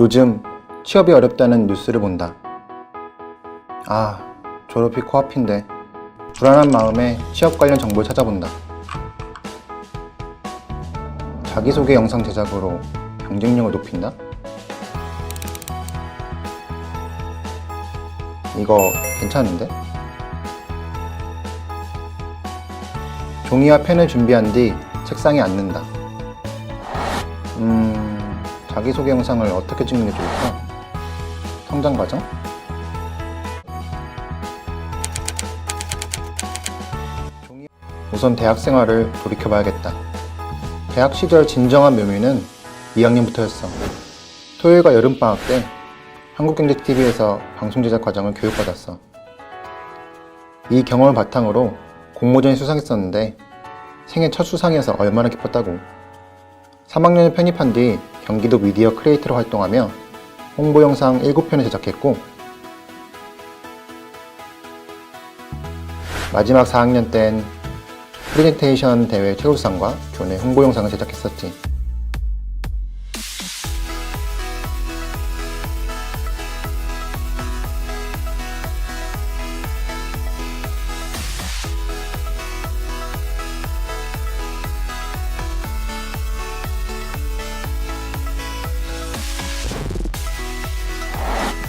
요즘 취업이 어렵다는 뉴스를 본다. 아, 졸업이 코앞인데 불안한 마음에 취업 관련 정보를 찾아본다. 자기소개 영상 제작으로 경쟁력을 높인다? 이거 괜찮은데? 종이와 펜을 준비한 뒤 책상에 앉는다. 음, 자기소개 영상을 어떻게 찍는 게 좋을까? 성장 과정? 우선 대학 생활을 돌이켜봐야겠다. 대학 시절 진정한 묘미는 2학년부터였어. 토요일과 여름방학 때 한국경제TV에서 방송 제작 과정을 교육받았어. 이 경험을 바탕으로 공모전에 수상했었는데 생애 첫 수상이어서 얼마나 기뻤다고. 3학년에 편입한 뒤 경기도 미디어 크리에이터로 활동하며 홍보 영상 7편을 제작했고 마지막 4학년 땐 프레젠테이션 대회 최우수상과 교내 홍보 영상을 제작했었지.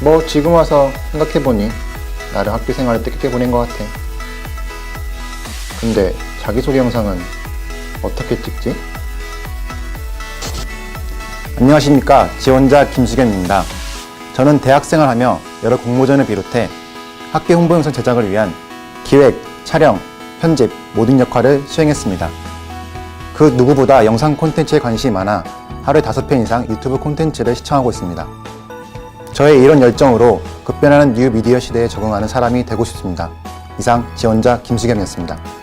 뭐 지금 와서 생각해보니 나를 학교 생활을 뜻깊게 보낸 것 같아. 근데 자기소개 영상은 어떻게 찍지? 안녕하십니까 지원자 김수겸입니다. 저는 대학생을 하며 여러 공모전을 비롯해 학교 홍보 영상 제작을 위한 기획, 촬영, 편집 모든 역할을 수행했습니다. 그 누구보다 영상 콘텐츠에 관심이 많아 하루에 5편 이상 유튜브 콘텐츠를 시청하고 있습니다. 저의 이런 열정으로 급변하는 뉴 미디어 시대에 적응하는 사람이 되고 싶습니다. 이상 지원자 김수겸이었습니다.